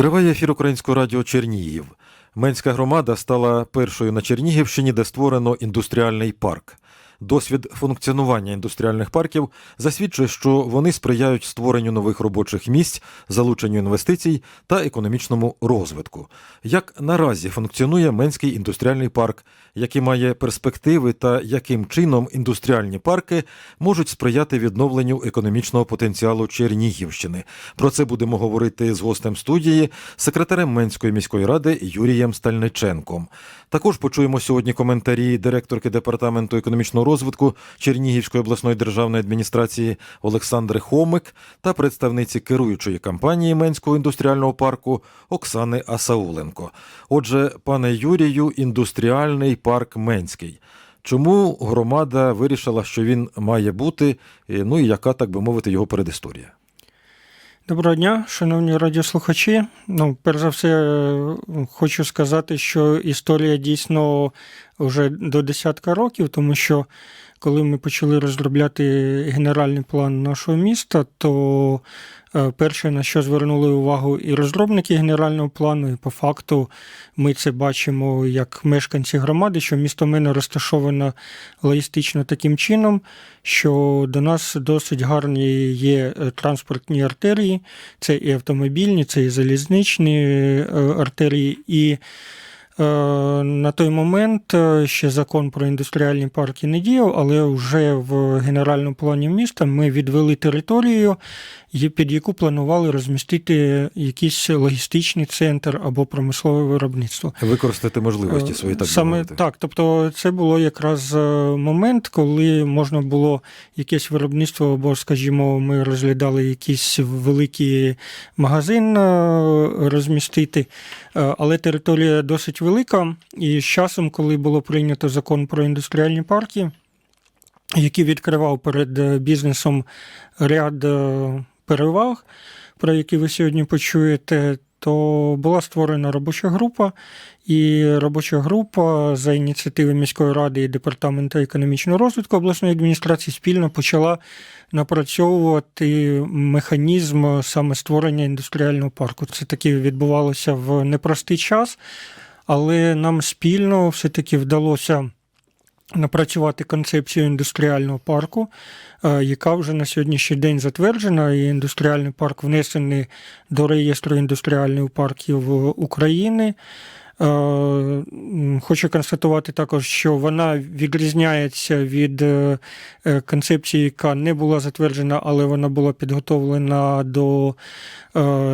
Триває ефір Українського радіо Чернігів. Менська громада стала першою на Чернігівщині, де створено індустріальний парк. Досвід функціонування індустріальних парків засвідчує, що вони сприяють створенню нових робочих місць, залученню інвестицій та економічному розвитку. Як наразі функціонує Менський індустріальний парк, які має перспективи та яким чином індустріальні парки можуть сприяти відновленню економічного потенціалу Чернігівщини. Про це будемо говорити з гостем студії, секретарем Менської міської ради Юрієм Стальниченком. Також почуємо сьогодні коментарі директорки департаменту економічного розвитку Чернігівської обласної державної адміністрації Олександри Хомик та представниці керуючої компанії Менського індустріального парку Оксани Асауленко. Отже, пане Юрію, індустріальний парк Менський. Чому громада вирішила, що він має бути, ну і яка, так би мовити, його передісторія? Доброго дня, шановні радіослухачі. Ну, перш за все, е, хочу сказати, що історія дійсно вже до десятка років, тому що коли ми почали розробляти генеральний план нашого міста, то перше, на що звернули увагу і розробники генерального плану, і по факту ми це бачимо як мешканці громади, що місто Мина розташовано логістично таким чином, що до нас досить гарні є е, транспортні артерії, це і автомобільні, це і залізничні е, артерії. І е, на той момент е, ще закон про індустріальні парки не діяв, але вже в генеральному плані міста ми відвели територію, під яку планували розмістити якийсь логістичний центр або промислове виробництво. Використати можливості свої, так Е, Саме мовити. так. Тобто, це було якраз е, момент, коли можна було якесь виробництво, або, скажімо, ми розглядали якийсь великий магазин е, розмістити, Е, але територія досить велика. І з часом, коли було прийнято закон про індустріальні парки, який відкривав перед е, бізнесом ряд е, переваг, про які ви сьогодні почуєте, то була створена робоча група, і робоча група за ініціативи міської ради і департаменту економічного розвитку обласної адміністрації спільно почала напрацьовувати механізм саме створення індустріального парку. Це таки відбувалося в непростий час, але нам спільно все-таки вдалося напрацювати концепцію індустріального парку, е, яка вже на сьогоднішній день затверджена, і індустріальний парк внесений до реєстру індустріальних парків України. Е, Хочу констатувати також, що вона відрізняється від е, концепції, яка не була затверджена, але вона була підготовлена до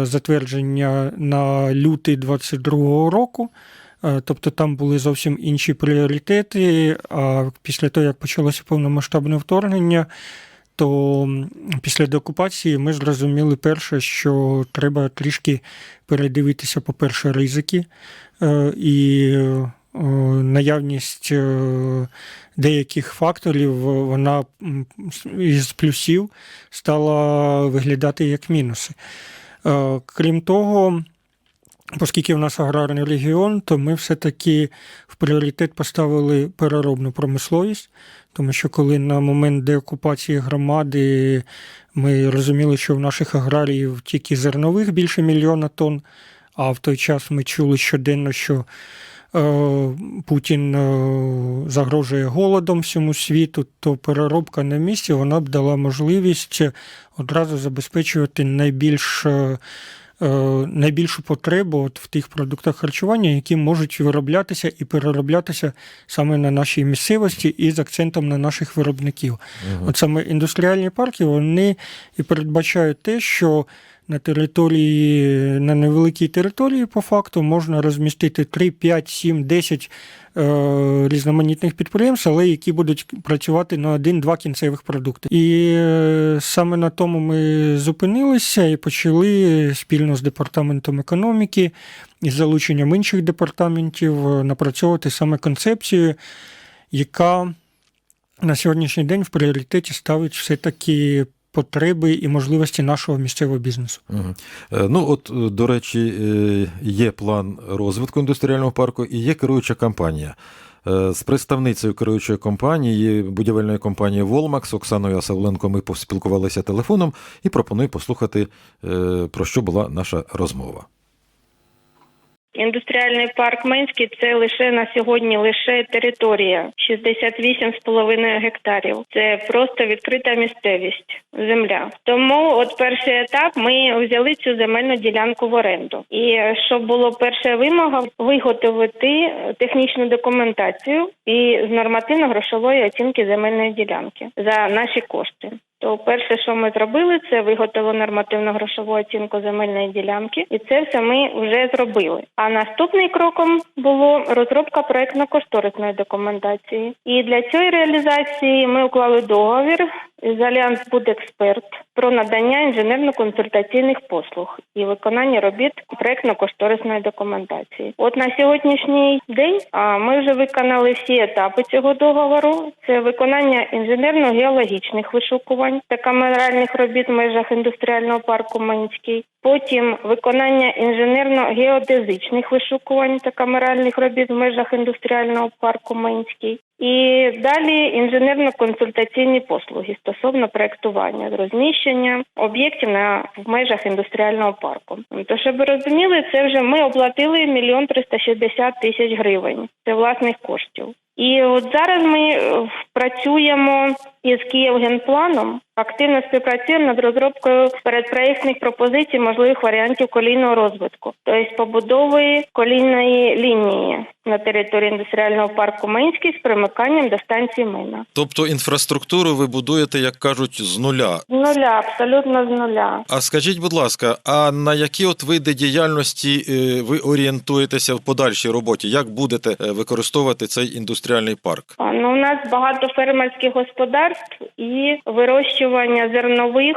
затвердження на лютий 2022 року. Е, Тобто там були зовсім інші пріоритети. А після того, як почалося повномасштабне вторгнення, то після деокупації ми зрозуміли перше, що треба трішки передивитися, по-перше, ризики е, і е, наявність деяких факторів, вона із плюсів стала виглядати як мінуси. Крім того, Оскільки в нас аграрний регіон, то ми все-таки в пріоритет поставили переробну промисловість, тому що коли на момент деокупації громади ми розуміли, що в наших аграріїв тільки зернових більше мільйона тонн, а в той час ми чули щоденно, що е, Путін е, загрожує голодом всьому світу, то переробка на місці вона б дала можливість одразу забезпечувати найбільш е, найбільшу потребу от в тих продуктах харчування, які можуть вироблятися і перероблятися саме на нашій місцевості і з акцентом на наших виробників. От саме індустріальні парки вони і передбачають те, що на території, на невеликій території, по факту, можна розмістити 3, 5, 7, 10 е, різноманітних підприємств, але які будуть працювати на один-два кінцевих продукти. І е, саме на тому ми зупинилися і почали спільно з департаментом економіки і залученням інших департаментів е, напрацьовувати саме концепцію, яка на сьогоднішній день в пріоритеті ставить все-таки потреби і можливості нашого місцевого бізнесу. Е, Ну, от, е, до речі, е, є план розвитку індустріального парку і є керуюча компанія. З представницею керуючої компанії, будівельної компанії Волмакс Оксаною Асавленко ми поспілкувалися телефоном і пропоную послухати, про що була наша розмова. Індустріальний парк Менський це лише на сьогодні лише територія 68,5 гектарів. Це просто відкрита місцевість, земля. Тому, от перший етап, ми взяли цю земельну ділянку в оренду. І щоб було перша вимога виготовити технічну документацію і з нормативно-грошової оцінки земельної ділянки за наші кошти. То перше, що ми зробили, це виготовили нормативно-грошову оцінку земельної ділянки, і це все ми вже зробили. А наступним кроком було розробка проектно-кошторисної документації. І для цієї реалізації ми уклали договір Альянс Будексперт про надання інженерно-консультаційних послуг і виконання робіт проектно-кошторисної документації. От на сьогоднішній день ми вже виконали всі етапи цього договору. Це виконання інженерно-геологічних вишукувань та камеральних робіт в межах індустріального парку Минський. Потім виконання інженерно-геодезичних вишукувань та камеральних робіт в межах індустріального парку Минський. І далі інженерно-консультаційні послуги стосовно проектування розміщення об'єктів на в межах індустріального парку. То щоб ви розуміли, це вже ми оплатили мільйон триста шістдесят тисяч гривень. Це власних коштів. І от зараз ми е, працюємо із Київгенпланом, активно співпрацюємо над розробкою передпроєктних пропозицій можливих варіантів колійного розвитку, тобто побудови колійної лінії на території індустріального парку Минський з примиканням до станції Мина. Тобто інфраструктуру ви будуєте, як кажуть, з нуля. З нуля, абсолютно з нуля. А скажіть, будь ласка, а на які от види діяльності е, ви орієнтуєтеся в подальшій роботі? Як будете е, використовувати цей індустріальний парк? А, Ну, у нас багато фермерських господарств і вирощування зернових.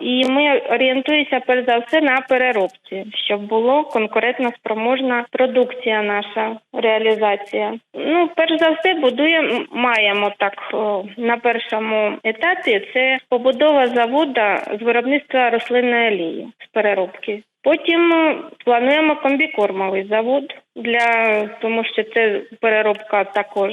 І ми орієнтуємося перш за все на переробці, щоб було конкурентно спроможна продукція наша реалізація. Ну, перш за все, будуємо, маємо так на першому етапі. Це побудова заводу з виробництва рослинної олії з переробки. Потім плануємо комбікормовий завод для тому, що це переробка також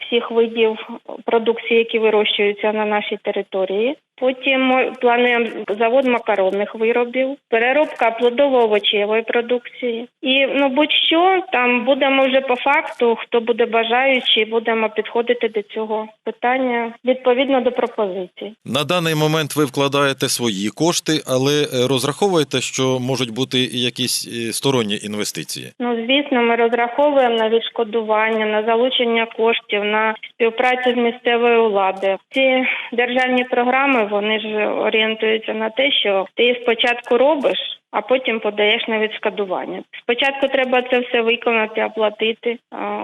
всіх видів продукції, які вирощуються на нашій території. Потім плануємо завод макаронних виробів, переробка плодово-овочевої продукції. І ну будь-що там будемо вже по факту, хто буде бажаючий, будемо підходити до цього питання відповідно до пропозицій. На даний момент ви вкладаєте свої кошти, але е, розраховуєте, що можуть бути якісь е, сторонні інвестиції. Ну, звісно, ми розраховуємо на відшкодування, на залучення коштів, на співпрацю з місцевою владою. Ці державні програми вони ж орієнтуються на те, що ти спочатку робиш. А потім подаєш на відшкодування. Спочатку треба це все виконати, оплатити,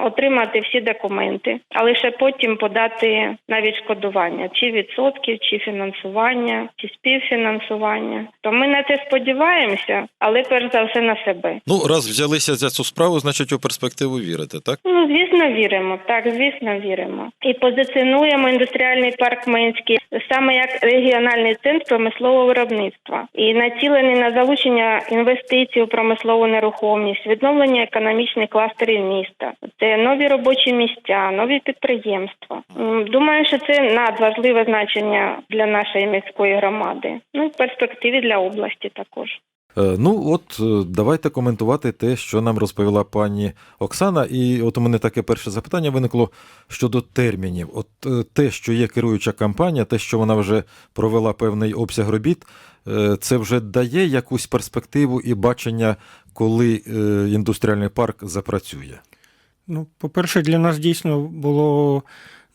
отримати всі документи, а лише потім подати на відшкодування чи відсотків, чи фінансування, чи співфінансування. То ми на це сподіваємося, але перш за все на себе. Ну, раз взялися за цю справу, значить у перспективу вірите, так? Ну, звісно, віримо. Так, звісно, віримо. І позиціонуємо індустріальний парк Минський саме як регіональний центр промислового виробництва і націлений на залучення інвестицій у промислову нерухомість, відновлення економічних кластерів міста. Це нові робочі місця, нові підприємства. Думаю, що це надважливе значення для нашої міської громади. Ну в перспективі для області також. Е, Ну, от е, давайте коментувати те, що нам розповіла пані Оксана. І от у мене таке перше запитання виникло щодо термінів. От е, те, що є керуюча кампанія, те, що вона вже провела певний обсяг робіт, це вже дає якусь перспективу і бачення, коли індустріальний парк запрацює. Ну, по-перше, для нас дійсно було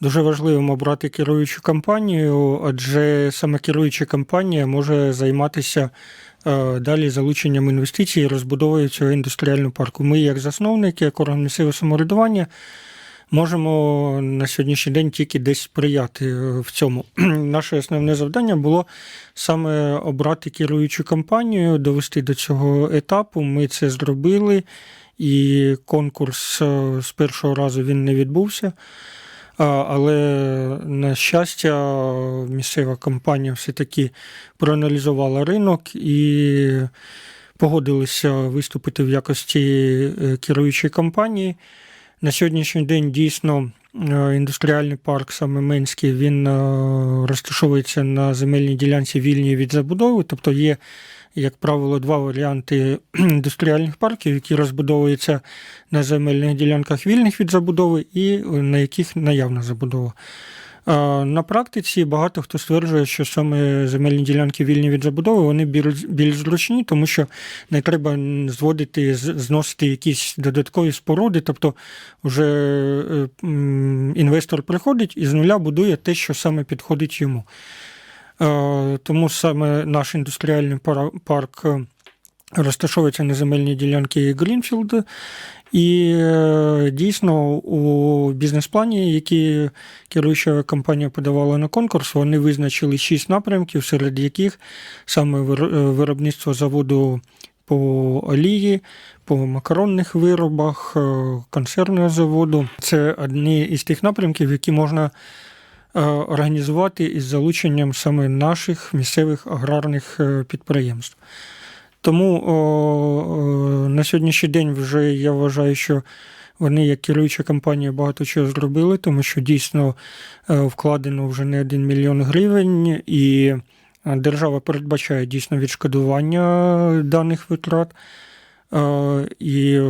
дуже важливим обрати керуючу компанію, адже саме керуюча компанія може займатися е, далі залученням інвестицій і розбудовою цього індустріального парку. Ми, як засновники, як орган місцевого самоврядування, можемо на сьогоднішній день тільки десь сприяти е, в цьому. Наше основне завдання було саме обрати керуючу компанію, довести до цього етапу. Ми це зробили, і конкурс е, з першого разу він не відбувся. Але, на щастя, місцева компанія все-таки проаналізувала ринок і погодилися виступити в якості е, керуючої компанії. На сьогоднішній день дійсно індустріальний парк, саме Менський, він е, розташовується на земельній ділянці вільній від забудови, тобто є, як правило, два варіанти індустріальних парків, які розбудовуються на земельних ділянках вільних від забудови і на яких наявна забудова. Е, На практиці багато хто стверджує, що саме земельні ділянки вільні від забудови вони більш, зручні, тому що не треба зводити, зносити якісь додаткові споруди. Тобто, вже е, інвестор приходить і з нуля будує те, що саме підходить йому. Е, Тому саме наш індустріальний парк розташовується на земельній ділянці Грінфілд. І е, дійсно у бізнес-плані, який керуюча компанія подавала на конкурс, вони визначили шість напрямків, серед яких саме е, виробництво заводу по олії, по макаронних виробах, е, консервного заводу. Це одні із тих напрямків, які можна організувати із залученням саме наших місцевих аграрних підприємств. Тому о, о, на сьогоднішній день вже я вважаю, що вони, як керуюча компанія, багато чого зробили, тому що дійсно е, вкладено вже не один мільйон гривень, і е, держава передбачає дійсно відшкодування даних витрат. Е, І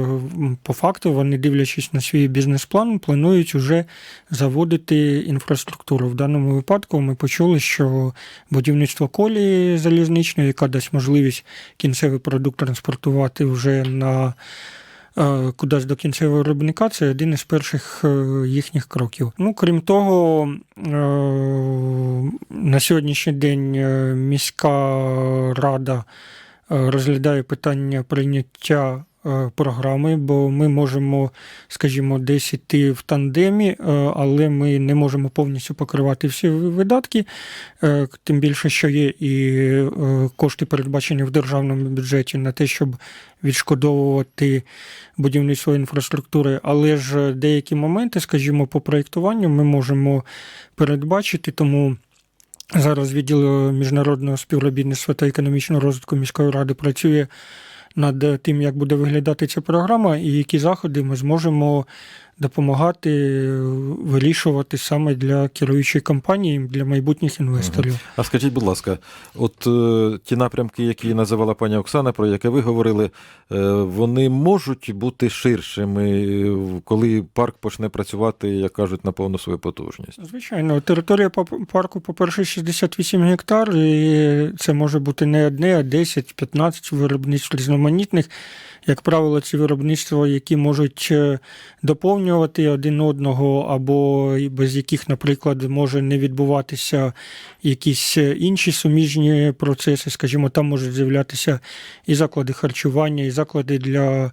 по факту вони, дивлячись на свій бізнес-план, планують вже заводити інфраструктуру. В даному випадку ми почули, що будівництво колії залізничної, яка дасть можливість кінцевий продукт транспортувати вже на е, кудись до кінцевого виробника, це один із перших е, їхніх кроків. Ну, крім того, на сьогоднішній день міська рада розглядає питання прийняття е, програми, бо ми можемо, скажімо, десь іти в тандемі, е, але ми не можемо повністю покривати всі видатки, е, тим більше, що є і кошти передбачені в державному бюджеті на те, щоб відшкодовувати будівництво інфраструктури, але ж деякі моменти, скажімо, по проєктуванню ми можемо передбачити, тому. Зараз відділ міжнародного співробітництва та економічного розвитку міської ради працює над тим, як буде виглядати ця програма, і які заходи ми зможемо допомагати е, вирішувати саме для керуючої компанії, для майбутніх інвесторів. А скажіть, будь ласка, от е, ті напрямки, які називала пані Оксана, про які ви говорили, е, вони можуть бути ширшими, е, коли парк почне працювати, як кажуть, на повну свою потужність. Звичайно, територія парку, по-перше, 68 гектар, і це може бути не одне, а 10-15 виробництв різноманітних. Як правило, ці виробництва, які можуть е, доповнювати один одного, або без яких, наприклад, може не відбуватися якісь е, інші суміжні процеси. Скажімо, там можуть з'являтися і заклади харчування, і заклади для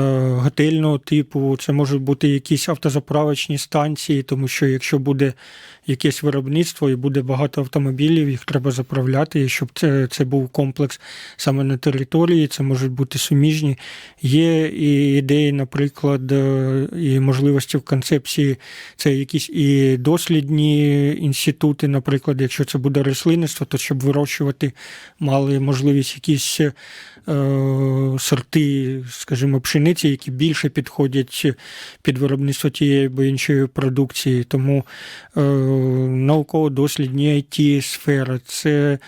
готельного типу. Це можуть бути якісь автозаправочні станції, тому що якщо буде якесь виробництво і буде багато автомобілів, їх треба заправляти, і щоб це, це був комплекс саме на території, це можуть бути суміжні. Є і ідеї, наприклад, е, і можливості в концепції, це якісь і дослідні інститути, наприклад, якщо це буде рослинництво, то щоб вирощувати, мали можливість якісь е, сорти, скажімо, пшениці, які більше підходять під виробництво тієї або іншої продукції. Тому е, науково-дослідні it сфера це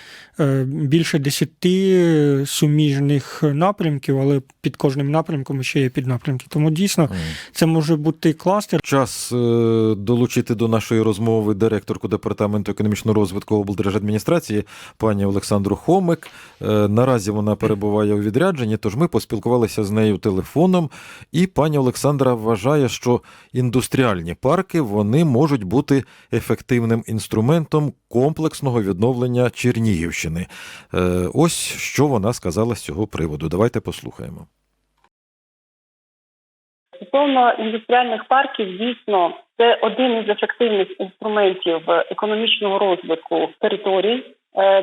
більше десяти суміжних напрямків, але під кожним напрямком ще є піднапрямки. Тому дійсно це може бути кластер. Час е, долучити до нашої розмови директорку департаменту економічного розвитку облдержадміністрації пані Олександру Хомик. Е, Наразі вона перебуває у відрядженні, тож ми поспілкувалися з нею телефоном. І пані Олександра вважає, що індустріальні парки вони можуть бути ефективним інструментом комплексного відновлення Чернігівщини. Е, Ось що вона сказала з цього приводу. Давайте послухаємо. Стосовно індустріальних парків, дійсно, це один із ефективних інструментів економічного розвитку територій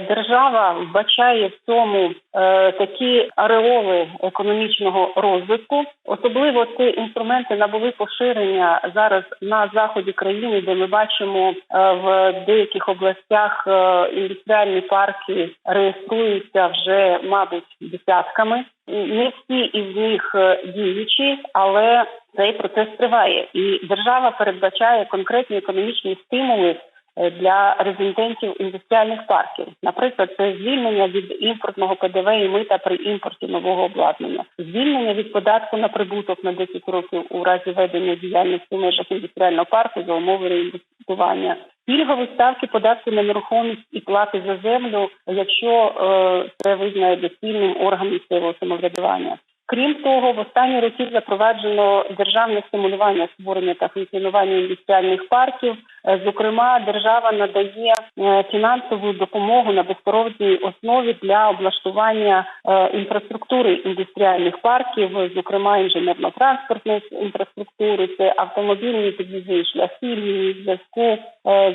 держава вбачає в цьому е, такі ареоли економічного розвитку. Особливо ці інструменти набули поширення зараз на заході країни, де ми бачимо е, в деяких областях е, індустріальні парки реєструються вже, мабуть, десятками. Не всі із них е, діючі, але цей процес триває, і держава передбачає конкретні економічні стимули е, для резидентів індустріальних парків. Наприклад, це звільнення від імпортного ПДВ і мита при імпорті нового обладнання, звільнення від податку на прибуток на 10 років у разі ведення діяльності в межах індустріального парку за умови реінвестування. Пільгові ставки податку на нерухомість і плати за землю, якщо е, це визнає доцільним орган місцевого самоврядування. Крім того, в останні роки запроваджено державне стимулювання створення та функціонування індустріальних парків. Е, Зокрема, держава надає е, фінансову допомогу на безповоротній основі для облаштування е, інфраструктури індустріальних парків, зокрема інженерно-транспортної інфраструктури, це автомобільні підвізні шляхи, лінії зв'язку,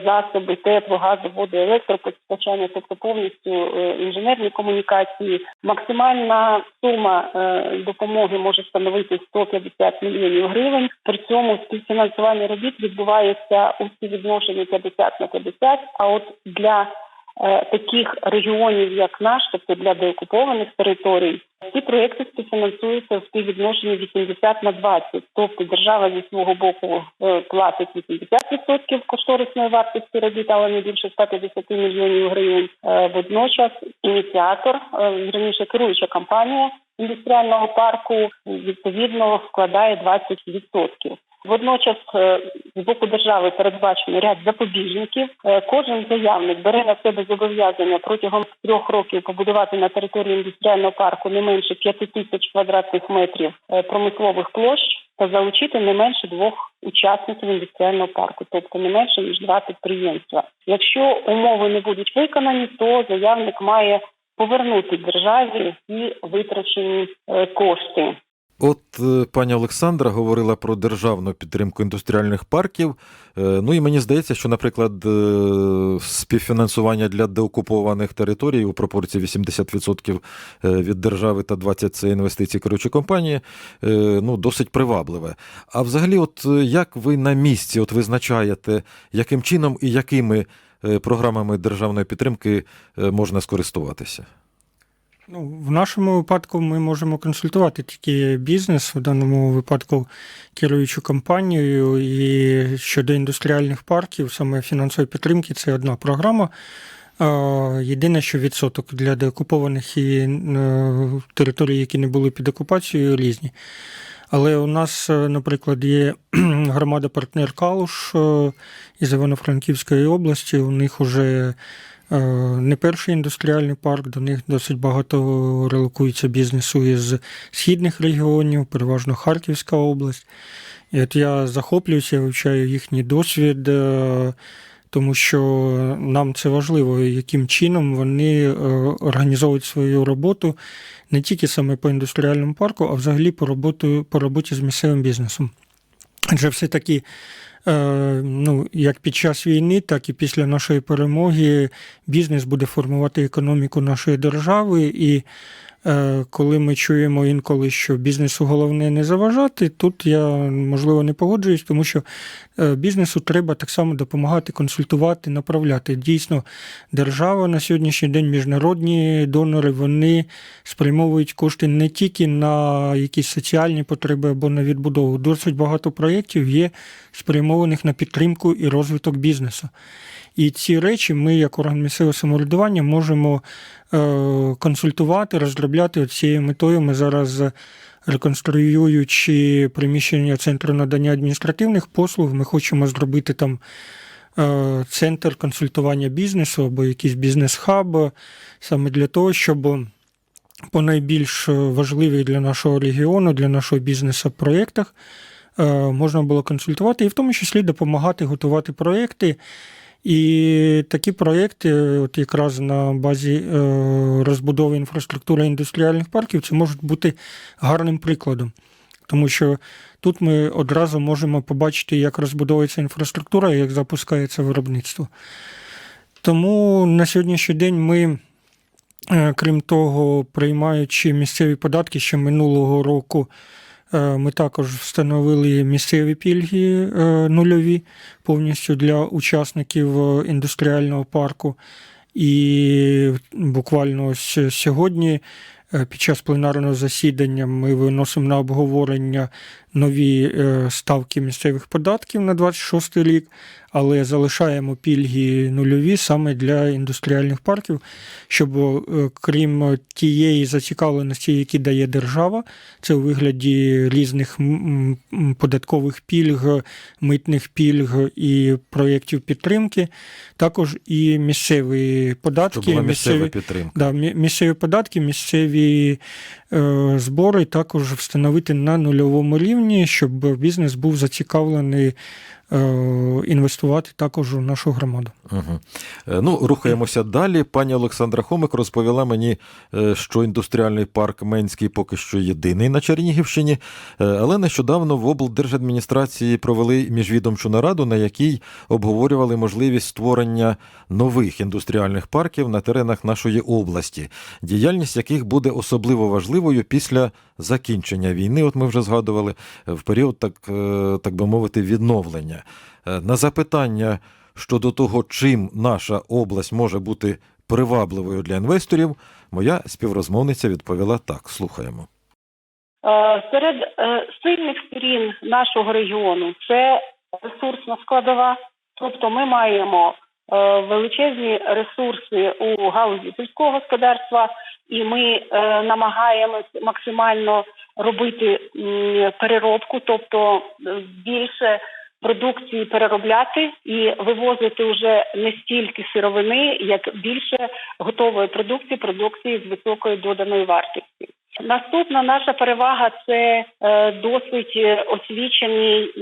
засоби тепло, газу, воду, електропостачання, тобто повністю інженерні комунікації. Максимальна сума допомоги може становити 150 мільйонів гривень. При цьому співфінансування робіт відбувається у співвідношенні 50 на 50, А от для е, таких регіонів, як наш, тобто для деокупованих територій, ці проекти співфінансуються в співвідношенні 80 на 20. Тобто держава зі свого боку е, платить 80% кошторисної вартості робіт, але не більше 150 мільйонів гривень. Е, Водночас ініціатор, е, вірніше керуюча компанія індустріального парку відповідно вкладає 20%. Водночас е, з боку держави передбачено ряд запобіжників. Е, Кожен заявник бере на себе зобов'язання протягом трьох років побудувати на території індустріального парку не менше 5 тисяч квадратних метрів е, промислових площ та залучити не менше двох учасників індустріального парку, тобто не менше ніж два підприємства. Якщо умови не будуть виконані, то заявник має повернути державі і витрачені кошти. От е, пані Олександра говорила про державну підтримку індустріальних парків. Е, Ну і мені здається, що, наприклад, е, співфінансування для деокупованих територій у пропорції 80% е, від держави та 20% це інвестиції керуючої компанії, ну, досить привабливе. А взагалі, от як ви на місці от визначаєте, яким чином і якими програмами державної підтримки можна скористуватися? Ну, в нашому випадку ми можемо консультувати тільки бізнес, в даному випадку керуючу компанію. І щодо індустріальних парків, саме фінансової підтримки, це одна програма. Єдине, що відсоток для деокупованих і е, територій, які не були під окупацією, різні. Але у нас, е, наприклад, є громада партнер Калуш е, із Івано-Франківської області. У них вже не перший індустріальний парк, до них досить багато релокується бізнесу із східних регіонів, переважно Харківська область. І от я захоплююся, вивчаю їхній досвід, е, тому що нам це важливо, яким чином вони е, організовують свою роботу не тільки саме по індустріальному парку, а взагалі по роботу, по роботі з місцевим бізнесом. Адже все-таки, е, ну, як під час війни, так і після нашої перемоги бізнес буде формувати економіку нашої держави. І е, коли ми чуємо інколи, що бізнесу головне не заважати, тут я можливо не погоджуюсь, тому що е, бізнесу треба так само допомагати, консультувати, направляти. Дійсно, держава на сьогоднішній день, міжнародні донори, вони спрямовують кошти не тільки на якісь соціальні потреби або на відбудову. Досить багато проєктів є спрямованих на підтримку і розвиток бізнесу. І ці речі ми, як орган місцевого самоврядування, можемо е, консультувати, розробляти цією метою. Ми зараз реконструюючи приміщення центру надання адміністративних послуг, ми хочемо зробити там е, центр консультування бізнесу або якийсь бізнес-хаб, саме для того, щоб по найбільш важливих для нашого регіону, для нашого бізнесу проєктах е, можна було консультувати і в тому числі допомагати готувати проєкти. І такі проєкти, от якраз на базі е, розбудови інфраструктури індустріальних парків, це можуть бути гарним прикладом. Тому що тут ми одразу можемо побачити, як розбудовується інфраструктура як запускається виробництво. Тому на сьогоднішній день ми, е, крім того, приймаючи місцеві податки ще минулого року, ми також встановили місцеві пільги е, нульові повністю для учасників е, індустріального парку. І буквально ось сьогодні, е, під час пленарного засідання, ми виносимо на обговорення нові е, ставки місцевих податків на 26 рік, але залишаємо пільги нульові саме для індустріальних парків, щоб е, крім тієї зацікавленості, які дає держава, це у вигляді різних податкових пільг, митних пільг і проєктів підтримки, також і місцеві податки, місцеві, підтримка. Да, місцеві податки, місцеві збори також встановити на нульовому рівні, щоб бізнес був зацікавлений е, інвестувати також у нашу громаду. Угу. Ну, рухаємося далі. Пані Олександра Хомик розповіла мені, е, що індустріальний парк Менський поки що єдиний на Чернігівщині, е, але нещодавно в облдержадміністрації провели міжвідомчу нараду, на якій обговорювали можливість створення нових індустріальних парків на теренах нашої області, діяльність яких буде особливо важливою після закінчення війни. От ми вже згадували е, в період, так, е, так би мовити, відновлення. Е, На запитання щодо того, чим наша область може бути привабливою для інвесторів, моя співрозмовниця відповіла так: слухаємо. Е, Серед е, сильних сторін нашого регіону це ресурсна складова. Тобто ми маємо величезні ресурси у галузі сільського господарства, і ми намагаємось максимально робити переробку, тобто більше продукції переробляти і вивозити вже не стільки сировини, як більше готової продукції, продукції з високою доданою вартістю. Наступна наша перевага це е, досить е, освічений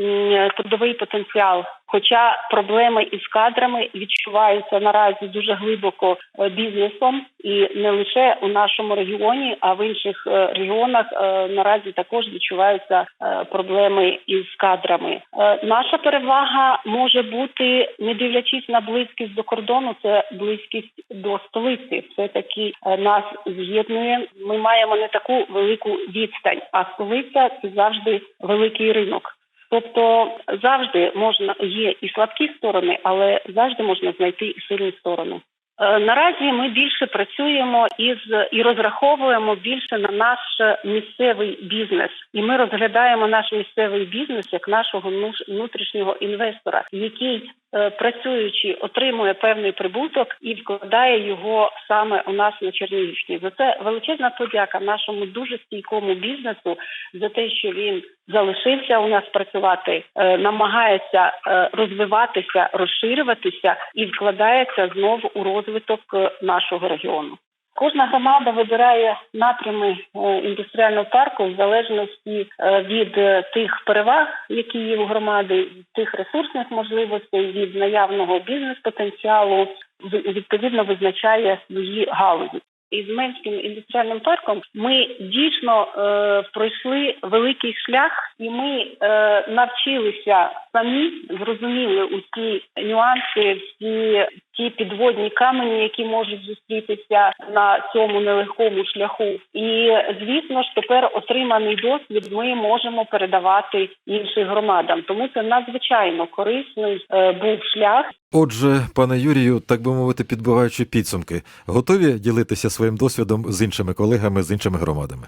трудовий потенціал. Хоча проблеми із кадрами відчуваються наразі дуже глибоко е, бізнесом, і не лише у нашому регіоні, а в інших е, регіонах е, наразі також відчуваються е, проблеми із кадрами. Е, Наша перевага може бути, не дивлячись на близькість до кордону, це близькість до столиці. Все таки нас з'єднує. Ми маємо не таку велику відстань, а столиця це завжди великий ринок. Тобто завжди можна є і слабкі сторони, але завжди можна знайти і сильні сторони. Е, Наразі ми більше працюємо із і розраховуємо більше на наш місцевий бізнес, і ми розглядаємо наш місцевий бізнес як нашого внутрішнього інвестора, який е, працюючи отримує певний прибуток і вкладає його саме у нас на Чернігівщині. За це величезна подяка нашому дуже стійкому бізнесу за те, що він залишився у нас працювати, е, намагається е, розвиватися, розширюватися і вкладається знову у розвиток нашого регіону. Кожна громада вибирає напрями е, індустріального парку в залежності е, від е, тих переваг, які є у громади, тих ресурсних можливостей, від наявного бізнес-потенціалу, відповідно визначає свої галузі. Із Менським індустріальним парком ми дійсно е, пройшли великий шлях, і ми е, навчилися самі зрозуміли усі нюанси, всі ті підводні камені, які можуть зустрітися на цьому нелегкому шляху. І звісно ж, тепер отриманий досвід ми можемо передавати іншим громадам. Тому це надзвичайно корисний е, був шлях. Отже, пане Юрію, так би мовити, підбиваючи підсумки, готові ділитися своїм досвідом з іншими колегами, з іншими громадами?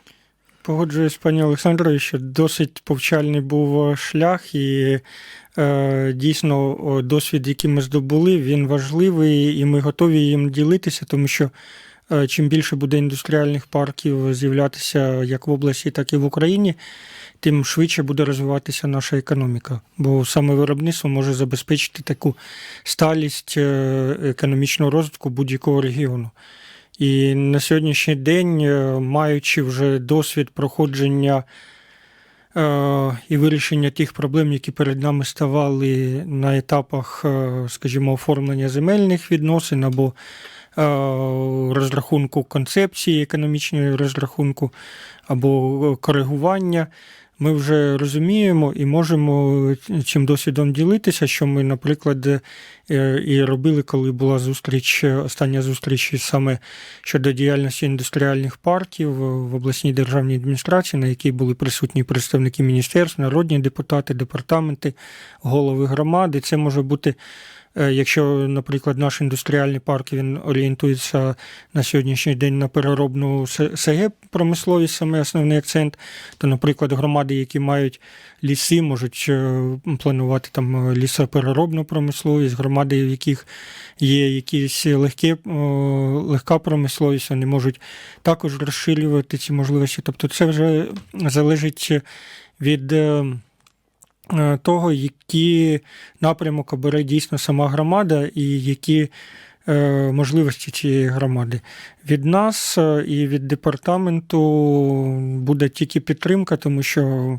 Погоджуюсь, пані Олександрою, що досить повчальний був шлях, і е, дійсно досвід, який ми здобули, він важливий, і ми готові їм ділитися, тому що е, чим більше буде індустріальних парків з'являтися як в області, так і в Україні, тим швидше буде розвиватися наша економіка. Бо саме виробництво може забезпечити таку сталість е, економічного розвитку будь-якого регіону. І на сьогоднішній день, е, маючи вже досвід проходження е, і вирішення тих проблем, які перед нами ставали на етапах, скажімо, оформлення земельних відносин або розрахунку концепції економічної розрахунку, або коригування, ми вже розуміємо і можемо цим досвідом ділитися, що ми, наприклад, е, і робили, коли була зустріч, е, остання зустріч саме щодо діяльності індустріальних парків в обласній державній адміністрації, на якій були присутні представники міністерств, народні депутати, департаменти, голови громади. Це може бути. Е, Якщо, наприклад, наш індустріальний парк він орієнтується на сьогоднішній день на переробну СГ промисловість, саме основний акцент, то, наприклад, громади, які мають ліси, можуть е, планувати там е, лісопереробну промисловість, громади, в яких є якісь легкі, е, легка промисловість, вони можуть також розширювати ці можливості. Тобто це вже залежить від. Е, Того, які напрямок обере дійсно сама громада і які е, можливості цієї громади. Від нас е, і від департаменту буде тільки підтримка, тому що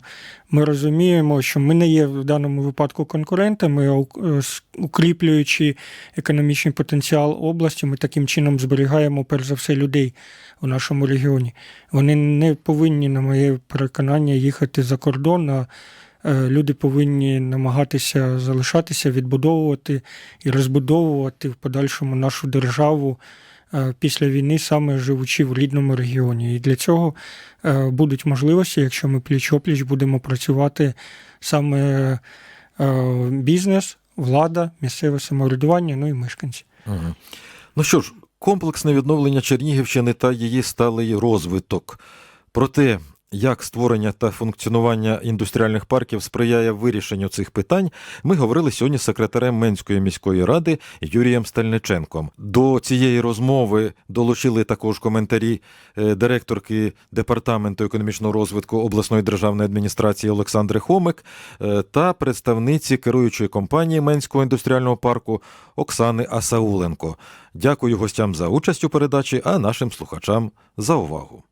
ми розуміємо, що ми не є в даному випадку конкурентами, укріплюючи економічний потенціал області, ми таким чином зберігаємо перш за все людей у нашому регіоні. Вони не повинні, на моє переконання, їхати за кордон. а Люди повинні намагатися залишатися, відбудовувати і розбудовувати в подальшому нашу державу е, після війни, саме живучи в рідному регіоні. І для цього е, будуть можливості, якщо ми пліч-опліч будемо працювати саме е, бізнес, влада, місцеве самоврядування, ну і мешканці. Мгм. Ну що ж, комплексне відновлення Чернігівщини та її сталий розвиток. Про те, як створення та функціонування індустріальних парків сприяє вирішенню цих питань, ми говорили сьогодні з секретарем Менської міської ради Юрієм Стальниченком. До цієї розмови долучили також коментарі е, директорки департаменту економічного розвитку обласної державної адміністрації Олександри Хомик е, та представниці керуючої компанії Менського індустріального парку Оксани Асауленко. Дякую гостям за участь у передачі, а нашим слухачам за увагу.